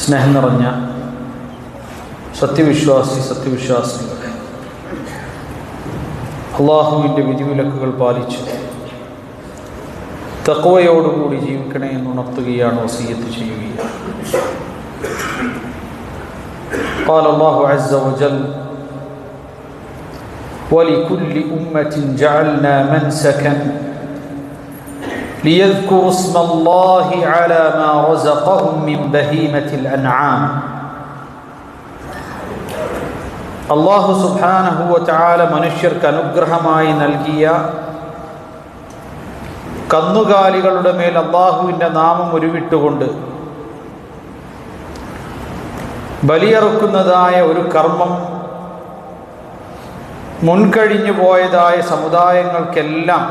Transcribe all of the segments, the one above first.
സ്നേഹം നിറഞ്ഞ സത്യവിശ്വാസി സത്യവിശ്വാസികളെ അള്ളാഹുവിൻ്റെ വിധിവിലക്കുകൾ പാലിച്ച് തക്കവയോടുകൂടി ജീവിക്കണേ എന്ന് ഉണർത്തുകയാണ് വസീയത്ത് ചെയ്യുകയാണ് قال الله عز وجل ولكل أمة جعلنا منسكا ليذكروا اسم الله على ما رزقهم من بهيمة الأنعام അള്ളാഹു സുബാനഹുവ ചാല മനുഷ്യർക്ക് അനുഗ്രഹമായി നൽകിയ കന്നുകാലികളുടെ മേൽ അള്ളാഹുവിൻ്റെ നാമം ഉരുവിട്ടുകൊണ്ട് ബലിയറുക്കുന്നതായ ഒരു കർമ്മം മുൻകഴിഞ്ഞു പോയതായ സമുദായങ്ങൾക്കെല്ലാം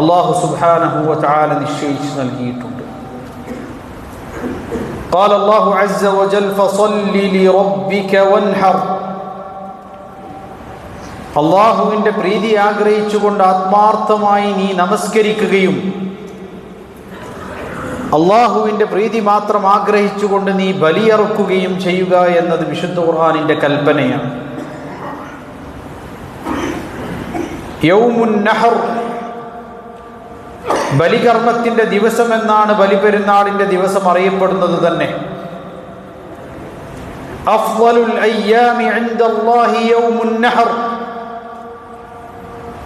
അള്ളാഹു സുബാനഹുവ ചാല നിശ്ചയിച്ച് നൽകിയിട്ടുണ്ട് قال الله عز وجل فصل لربك وانحر അള്ളാഹുവിൻ്റെ പ്രീതി ആഗ്രഹിച്ചുകൊണ്ട് ആത്മാർത്ഥമായി നീ നമസ്കരിക്കുകയും അള്ളാഹുവിൻ്റെ പ്രീതി മാത്രം ആഗ്രഹിച്ചുകൊണ്ട് നീ ബലിയറുക്കുകയും ചെയ്യുക എന്നത് വിശുദ്ധ ഖുർആാനിൻ്റെ കൽപ്പനയാണ് യൗമുൻ നഹർ ബലികർമ്മത്തിന്റെ ദിവസം എന്നാണ് ബലിപെരുന്നാളിന്റെ ദിവസം അറിയപ്പെടുന്നത് തന്നെ.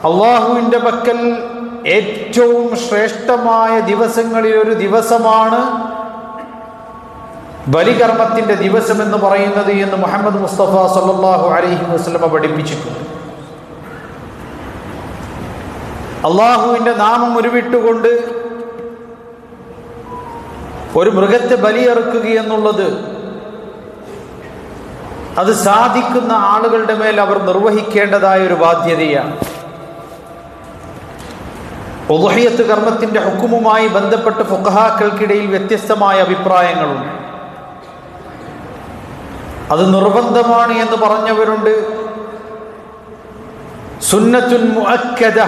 അള്ളാഹുവിന്റെ പക്കൽ ഏറ്റവും ശ്രേഷ്ഠമായ ദിവസങ്ങളിൽ ഒരു ദിവസമാണ് ബലികർമ്മത്തിന്റെ ദിവസം എന്ന് പറയുന്നത് എന്ന് മുഹമ്മദ് മുസ്തഫ സല്ലാഹു അലഹി വസ്ലമ പഠിപ്പിച്ചിട്ടുണ്ട്. അള്ളാഹുവിന്റെ നാമം ഉരുവിട്ടുകൊണ്ട് ഒരു മൃഗത്തെ ബലിയെറുക്കുക എന്നുള്ളത് അത് സാധിക്കുന്ന ആളുകളുടെ മേൽ അവർ നിർവഹിക്കേണ്ടതായ ഒരു ബാധ്യതയാണ്. ഉദഹയത്ത് കർമ്മത്തിന്റെ ഹുക്കുമുമായി ബന്ധപ്പെട്ട് ഫുഖഹാക്കൾക്കിടയിൽ വ്യത്യസ്തമായ അഭിപ്രായങ്ങളുണ്ട്. അത് നിർബന്ധമാണ് എന്ന് പറഞ്ഞവരുണ്ട്. സുന്നത്തുൻ മുഅക്കദ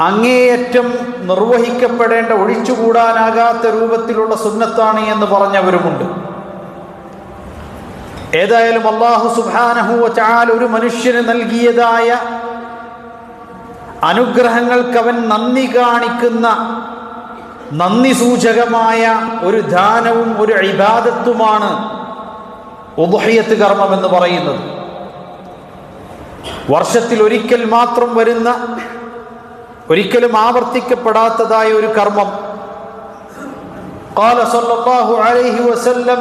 അങ്ങേയറ്റം നിർവഹിക്കപ്പെടേണ്ട ഒഴിച്ചുകൂടാനാകാത്ത രൂപത്തിലുള്ള സുന്നത്താണ് എന്ന് പറഞ്ഞവരുമുണ്ട്. ഏതായാലും അള്ളാഹു സുബാനഹുവ ചാൽ ഒരു മനുഷ്യന് നൽകിയതായ അനുഗ്രഹങ്ങൾക്ക് അവൻ നന്ദി കാണിക്കുന്ന നന്ദി സൂചകമായ ഒരു ദാനവും ഒരു ഇബാദത്തുമാണ് ഉദഹയത്ത് കർമ്മം എന്ന് പറയുന്നത്. വർഷത്തിൽ ഒരിക്കൽ മാത്രം വരുന്ന ഒരിക്കലും ആവർത്തിക്കപ്പെടാത്തതായ ഒരു കർമ്മം قال صلى الله عليه وسلم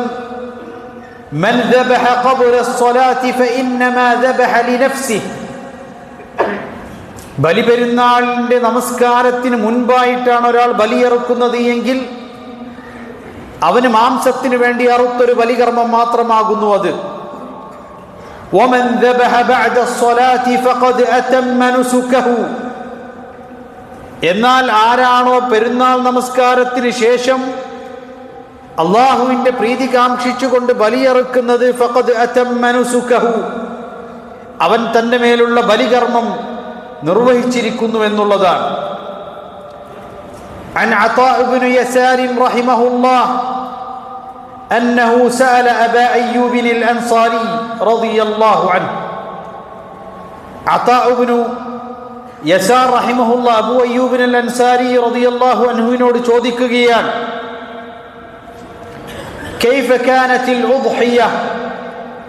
من ذبح قبل الصلاة فإنما ذبح لنفسه ബലിപെരുന്നാളിന്റെ നമസ്കാരത്തിന് മുൻപായിട്ടാണ് ഒരാൾ ബലിയെറുക്കുന്നത് എങ്കിൽ അവന് മാംസത്തിന് വേണ്ടി അറുത്തൊരു ബലികർമ്മം മാത്രമാകുന്നു അത് ومن ذبح بعد الصلاة فقد أتم نسكه എന്നാൽ ആരാണോ പെരുന്നാൾ നമസ്കാരത്തിന് ശേഷം അള്ളാഹുവിന്റെ പ്രീതി കാക്ഷിച്ചുകൊണ്ട് ബലിയെറുക്കുന്നത് ഫഖദ് അതമ്മ നുസുക്കഹു അവൻ തന്റെ മേലുള്ള ബലികർമ്മം നിർവഹിച്ചിരിക്കുന്നു എന്നുള്ളതാണ് عن عطاء بن يسار رحمه الله أنه سأل أبا أيوب الأنصاري رضي الله عنه عطاء بن യസാർ റഹിമഹുല്ല അബു അയ്യൂബിൻ അൽ അൻസാരി റളിയല്ലാഹു അൻഹുവിനോട് ചോദിക്കുകയാണ് كيف كانت الأضحية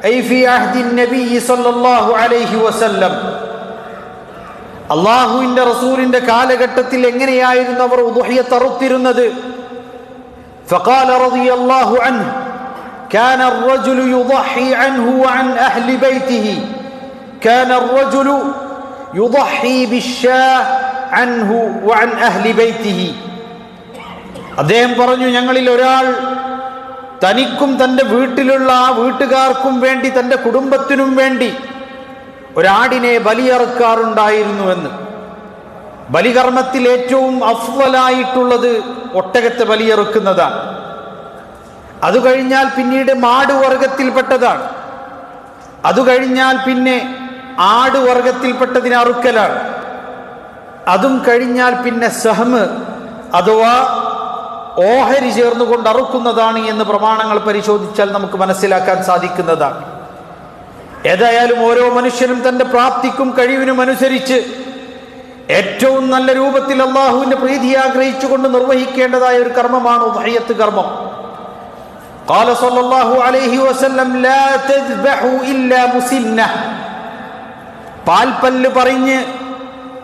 أي في عهد النبي صلى الله عليه وسلم അള്ളാഹുവിന്റെ റസൂലിന്റെ കാലഘട്ടത്തിൽ എങ്ങനെയായിരുന്നു അവർ ഉദുഹിയ തറുത്തിരുന്നത് فقال رضي الله عنه كان الرجل يضحي عنه وعن أهل بيته كان الرجل അൻഹു വഅൻ അഹ്ലി ബൈതിഹി അദ്ദേഹം പറഞ്ഞു ഞങ്ങളിൽ ഒരാൾ തനിക്കും തന്റെ വീട്ടിലുള്ള ആ വീട്ടുകാർക്കും വേണ്ടി തന്റെ കുടുംബത്തിനും വേണ്ടി ഒരാടിനെ ബലിയറക്കാറുണ്ടായിരുന്നുവെന്ന് ബലികർമ്മത്തിൽ ഏറ്റവും അഫ്വലായിട്ടുള്ളത് ഒട്ടകത്തെ ബലിയറുക്കുന്നതാണ്. അത് കഴിഞ്ഞാൽ പിന്നീട് മാടുവർഗത്തിൽപ്പെട്ടതാണ്. അത് കഴിഞ്ഞാൽ പിന്നെ ആട് വർഗത്തിൽപ്പെട്ടതിനെ അറുക്കലാണ് അതും കഴിഞ്ഞാൽ പിന്നെ സഹമ് അഥവാ ഓഹരി ചേർന്നുകൊണ്ട് അറുക്കുന്നതാണ് എന്ന് പ്രമാണങ്ങൾ പരിശോധിച്ചാൽ നമുക്ക് മനസ്സിലാക്കാൻ സാധിക്കുന്നതാണ് ഏതായാലും ഓരോ മനുഷ്യനും തന്റെ പ്രാപ്തിക്കും കഴിവിനും അനുസരിച്ച് ഏറ്റവും നല്ല രൂപത്തിൽ അള്ളാഹുവിന്റെ പ്രീതി ആഗ്രഹിച്ചുകൊണ്ട് നിർവഹിക്കേണ്ടതായ ഒരു കർമ്മമാണ് ഉദഹയ്യത്ത് കർമ്മം قال صلى الله عليه وسلم لا تذبحوا إلا مسنة പാൽപ്പല്ല് പറഞ്ഞ്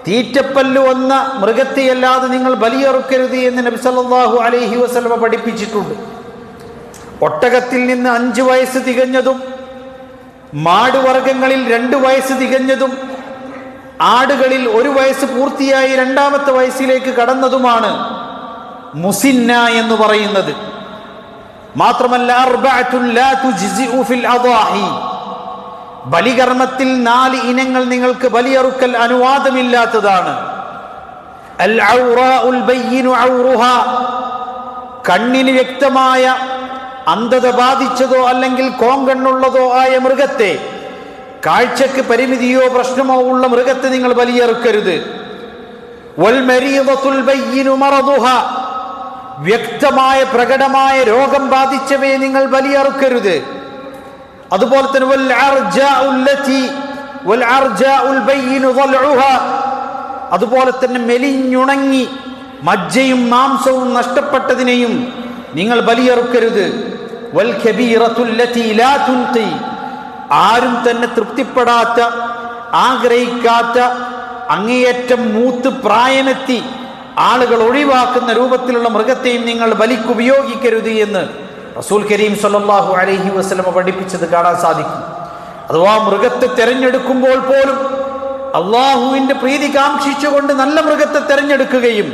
തീറ്റപ്പല്ല് വന്ന മൃഗത്തെയല്ലാതെ നിങ്ങൾ ബലിയെറുക്കരുത് എന്ന് നബി സല്ലല്ലാഹു അലൈഹി വസല്ലമ പഠിപ്പിച്ചിട്ടുണ്ട്. ഒട്ടകത്തിൽ നിന്ന് അഞ്ച് വയസ്സ് തികഞ്ഞതും മാടുവർഗങ്ങളിൽ രണ്ട് വയസ്സ് തികഞ്ഞതും ആടുകളിൽ ഒരു വയസ്സ് പൂർത്തിയായി രണ്ടാമത്തെ വയസ്സിലേക്ക് കടന്നതുമാണ് മുസിന്ന എന്ന് പറയുന്നത്. മാത്രമല്ല ബലികർമ്മത്തിൽ നാല് ഇനങ്ങൾ നിങ്ങൾക്ക് ബലിയറുക്കൽ അനുവാദമില്ലാത്തതാണ്. കണ്ണിന് വ്യക്തമായ അന്ധത ബാധിച്ചതോ അല്ലെങ്കിൽ കോങ്കണ്ണുള്ളതോ ആയ മൃഗത്തെ കാഴ്ചക്ക് പരിമിതിയോ പ്രശ്നമോ ഉള്ള മൃഗത്തെ നിങ്ങൾ ബലിയെറുക്കരുത്. വ്യക്തമായ പ്രകടമായ രോഗം ബാധിച്ചവയെ നിങ്ങൾ ബലിയറുക്കരുത്. അതുപോലെ തന്നെ അതുപോലെ തന്നെ മെലിഞ്ഞുണങ്ങി മജ്ജയും മാംസവും നഷ്ടപ്പെട്ടതിനെയും നിങ്ങൾ ബലിയറുക്കരുത്. ആരും തന്നെ തൃപ്തിപ്പെടാത്ത ആഗ്രഹിക്കാത്ത അങ്ങേയറ്റം മൂത്ത് പ്രായമെത്തി ആളുകൾ ഒഴിവാക്കുന്ന രൂപത്തിലുള്ള മൃഗത്തെയും നിങ്ങൾ ബലിക്കുപയോഗിക്കരുത് എന്ന് റസൂൽ കരീം സല്ലാഹു അലഹി വസ്ലമ പഠിപ്പിച്ചത് കാണാൻ സാധിക്കും. അഥവാ മൃഗത്തെ തിരഞ്ഞെടുക്കുമ്പോൾ പോലും അള്ളാഹുവിന്റെ പ്രീതി കാക്ഷിച്ചുകൊണ്ട് നല്ല മൃഗത്തെ തിരഞ്ഞെടുക്കുകയും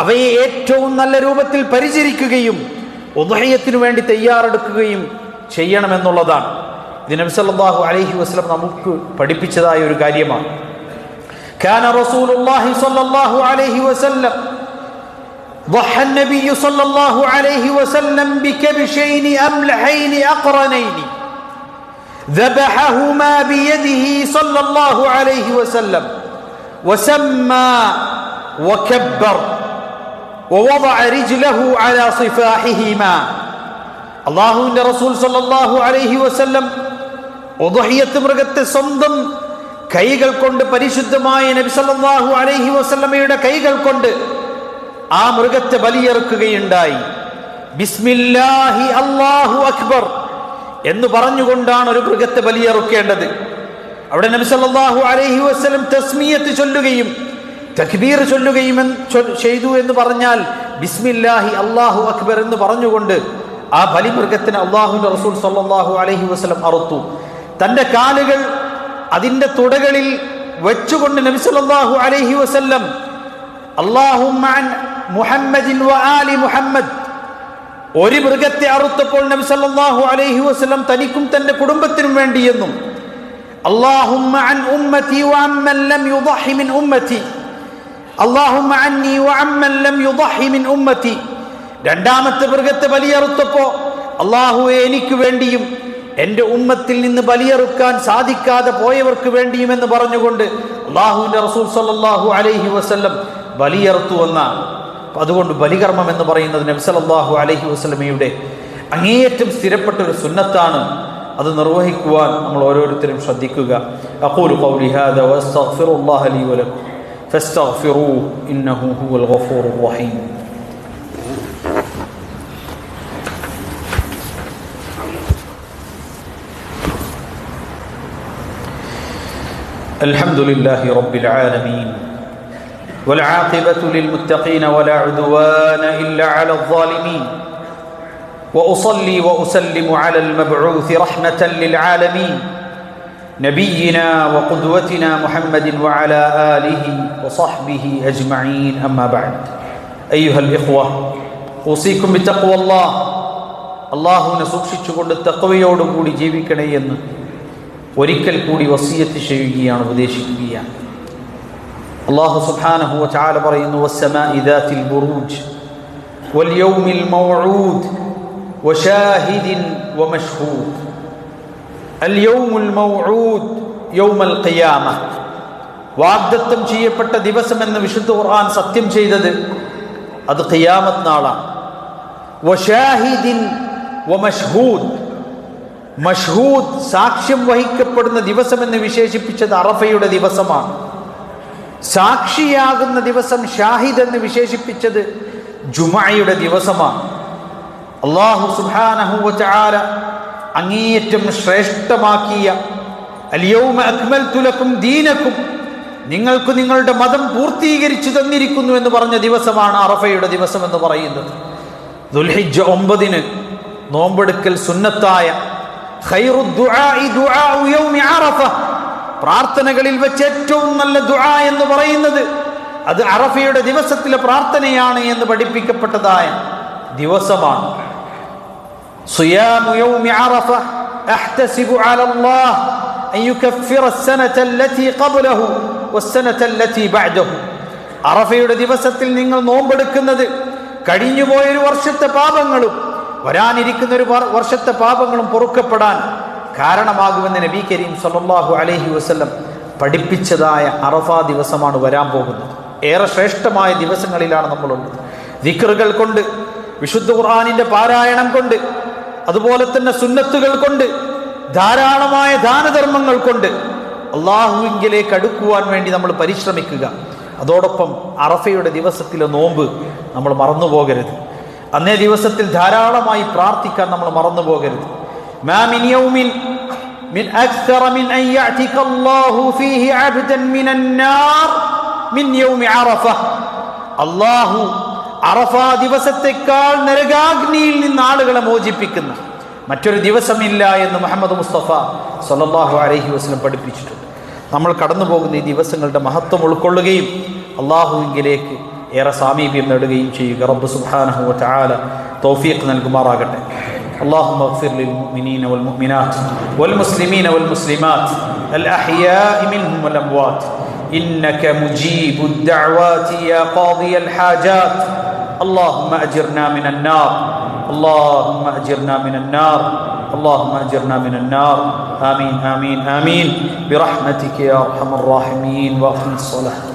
അവയെ ഏറ്റവും നല്ല രൂപത്തിൽ പരിചരിക്കുകയും ഉദയത്തിനു വേണ്ടി തയ്യാറെടുക്കുകയും ചെയ്യണമെന്നുള്ളതാണ്. ഇത് നബി സല്ലല്ലാഹു അലൈഹി വസല്ലം നമുക്ക് പഠിപ്പിച്ചതായ ഒരു കാര്യമാണ്. കാന റസൂലുള്ളാഹി സ്വല്ലല്ലാഹു അലൈഹി വസല്ലം ضحى النبي صلى الله عليه وسلم بكبشين أملحين أقرنين ذبحهما بيده صلى الله عليه وسلم وسمى وكبر ووضع رجله على صفاحهما الله إن رسول صلى الله عليه وسلم ഉദഹിയത്ത് മൃഗത്തെ സ്വന്തം കൈകൾ കൊണ്ട് പരിശുദ്ധമായ നബി സല്ലല്ലാഹു അലൈഹി വസല്ലമയുടെ കൈകൾ കൊണ്ട് ആ മൃഗത്തെ ബലിയെറുക്കുകയുണ്ടായി. ബിസ്മില്ലാഹി അള്ളാഹു അക്ബർ എന്ന് പറഞ്ഞുകൊണ്ടാണ് ഒരു മൃഗത്തെ ബലിയെറുക്കേണ്ടത്. അവിടെ നബിസല്ലാഹു അലൈഹി വസല്ലം തസ്മിയത്ത് ചൊല്ലുകയും തക്ബീർ ചൊല്ലുകയും ചെയ്തു എന്ന് പറഞ്ഞാൽ ബിസ്മില്ലാഹി അള്ളാഹു അക്ബർ എന്ന് പറഞ്ഞുകൊണ്ട് ആ ബലിമൃഗത്തിന് അള്ളാഹുവിന്റെ റസൂൽ സല്ലാഹു അലഹി വസ്ലം അറുത്തു. തന്റെ കാലുകൾ അതിന്റെ തുടകളിൽ വെച്ചുകൊണ്ട് നബിസല്ലാഹു അലഹി വസല്ലം അൻ മുഹമ്മദിൻ വ ആലി മുഹമ്മദ് ഒരു മൃഗത്തെ അറുത്തപ്പോൾ നബി സല്ലല്ലാഹു അലൈഹി വസല്ലം തനിക്കും തന്റെ കുടുംബത്തിനും വേണ്ടിയെന്നും اللهم عن أمتي وعمن لم يضحي من أمتي اللهم عني وعمن لم يضحي من أمتي രണ്ടാമത്തെ മൃഗത്തെ ബലിയറുത്തപ്പോ അള്ളാഹുവെ എനിക്ക് വേണ്ടിയും എൻ്റെ ഉമ്മത്തിൽ നിന്ന് ബലിയറുക്കാൻ സാധിക്കാതെ പോയവർക്ക് വേണ്ടിയും എന്ന് പറഞ്ഞുകൊണ്ട് അള്ളാഹുവിന്റെ റസൂൽ സല്ലല്ലാഹു അലൈഹി വസല്ലം ബലിയറുത്തു എന്നാണ് അതുകൊണ്ട് ബലികർമ്മം എന്ന് പറയുന്നത് നബ്സലല്ലാഹു അലൈഹി വസല്ലമയുടെ അങ്ങേയറ്റം സ്ഥിരപ്പെട്ട ഒരു സുന്നത്താണ് അത് നിർവഹിക്കുവാൻ നമ്മൾ ഓരോരുത്തരും ശ്രദ്ധിക്കുക അഖൂലു ഖൗലി ഹാദാ വസ്തഗ്ഫിറുല്ലാഹ ലീ വലക്കും ഫസ്തഗ്ഫിറൂഹു ഇന്നഹു ഹുവൽ ഗഫൂറുർ റഹീം الحمد لله رب العالمين والعاقبة للمتقين ولا عدوان إلا على الظالمين واصلي واسلم على المبعوث رحمه للعالمين نبينا وقدوتنا محمد وعلى اله وصحبه اجمعين اما بعد ايها الاخوه اوصيكم بتقوى الله അള്ളാഹുവിനെ സൂക്ഷിച്ചുകൊണ്ട് തക്കവയോടുകൂടി ജീവിക്കണേ എന്ന് ഒരിക്കൽ കൂടി വസീയത്ത് ചെയ്യുകയാണ് ഉപദേശിക്കുകയാണ് അള്ളാഹു സുബ്ഹാനഹു വതആല പറയുന്നു വസ്സമാഇ ദാത്തിൽ ബുറൂജ് വൽയൗമിൽ മൗഊദ് وشاهد ومشهود اليوم الموعود يوم القيامة വാഗ്ദത്തം ചെയ്യപ്പെട്ട ദിവസം എന്ന് വിശുദ്ധ ഖുർആൻ സത്യം ചെയ്തത് അത് ഖിയാമത്ത് നാളാണ് വഷാഹിദിൻ വമഷ്ഹൂദ് മഷ്ഹൂദ് സാക്ഷ്യം വഹിക്കപ്പെടുന്ന ദിവസം എന്ന് വിശേഷിപ്പിച്ചത് അറഫയുടെ ദിവസമാണ് സാക്ഷിയാകുന്ന ദിവസം ഷാഹിദ് എന്ന് വിശേഷിപ്പിച്ചത് ജുമായയുടെ ദിവസമാണ്. അള്ളാഹു സുബാനഹുല അങ്ങേയറ്റം ശ്രേഷ്ഠമാക്കിയ അലിയവും അക്മൽ തുലക്കും ദീനക്കും നിങ്ങൾക്ക് നിങ്ങളുടെ മതം പൂർത്തീകരിച്ചു തന്നിരിക്കുന്നു എന്ന് പറഞ്ഞ ദിവസമാണ് അറഫയുടെ ദിവസം എന്ന് പറയുന്നത്. ദുൽഹിജ ഒമ്പതിന് നോമ്പെടുക്കൽ സുന്നത്തായ ഖൈറു ദുആഇ ദുആഉ യൗമി അറഫ പ്രാർത്ഥനകളിൽ വെച്ച് ഏറ്റവും നല്ല ദുആ എന്ന് പറയുന്നത് അത് അറഫയുടെ ദിവസത്തിലെ പ്രാർത്ഥനയാണ് എന്ന് പഠിപ്പിക്കപ്പെട്ടതായ ദിവസമാണ് صيام يوم عرفة أحتسب على الله أن يكفر السنة التي قبله والسنة التي بعده അറഫയുടെ ദിവസത്തിൽ നിങ്ങൾ നോമ്പെടുക്കുന്നത് കഴിഞ്ഞുപോയൊരു വർഷത്തെ പാപങ്ങളും വരാനിരിക്കുന്ന ഒരു വർഷത്തെ പാപങ്ങളും പൊറുക്കപ്പെടാൻ കാരണമാകുമെന്ന് നബി കരീം സല്ലല്ലാഹു അലഹി വസ്ലം പഠിപ്പിച്ചതായ അറഫ ദിവസമാണ് വരാൻ പോകുന്നത്. ഏറെ ശ്രേഷ്ഠമായ ദിവസങ്ങളിലാണ് നമ്മളുള്ളത്. ദിക്റുകൾ കൊണ്ട് വിശുദ്ധ ഖുർആാനിന്റെ പാരായണം കൊണ്ട് അതുപോലെ തന്നെ സുന്നത്തുകൾ കൊണ്ട് ധാരാളമായ ദാനധർമ്മങ്ങൾ കൊണ്ട് അള്ളാഹുവിങ്കിലേക്ക് അടുക്കുവാൻ വേണ്ടി നമ്മൾ പരിശ്രമിക്കുക. അതോടൊപ്പം അറഫയുടെ ദിവസത്തിലെ നോമ്പ് നമ്മൾ മറന്നു പോകരുത് അന്നേ ദിവസത്തിൽ ധാരാളമായി പ്രാർത്ഥിക്കാൻ നമ്മൾ മറന്നു പോകരുത് من أكثر من أن يعتك الله فيه عبدا من النار من يوم عرفة الله അറഫ ദിവസത്തെക്കാൾ നരകാഗ്നിയിൽ നിന്ന് ആളുകളെ മോചിപ്പിക്കുന്ന മറ്റൊരു ദിവസമില്ല എന്ന് മുഹമ്മദ് മുസ്തഫ സല്ലല്ലാഹു അലൈഹി വസ്ലം പഠിപ്പിച്ചിട്ടുണ്ട് നമ്മൾ കടന്നു പോകുന്ന ഈ ദിവസങ്ങളുടെ മഹത്വം ഉൾക്കൊള്ളുകയും അള്ളാഹുവിങ്കിലേക്ക് ഏറെ സാമീപ്യം നേടുകയും ചെയ്യുക റബ്ബ് സുബ്ഹാനഹു വതആല തൗഫീഖ് നൽകുമാറാകട്ടെ اللهم اغفر للمؤمنين والمؤمنات والمسلمين والمسلمات الأحياء منهم والأموات إنك مجيب الدعوات يا قاضي الحاجات اللهم أجرنا من النار اللهم أجرنا من النار اللهم أجرنا من النار آمين آمين آمين برحمتك يا أرحم الراحمين وأقم الصلاة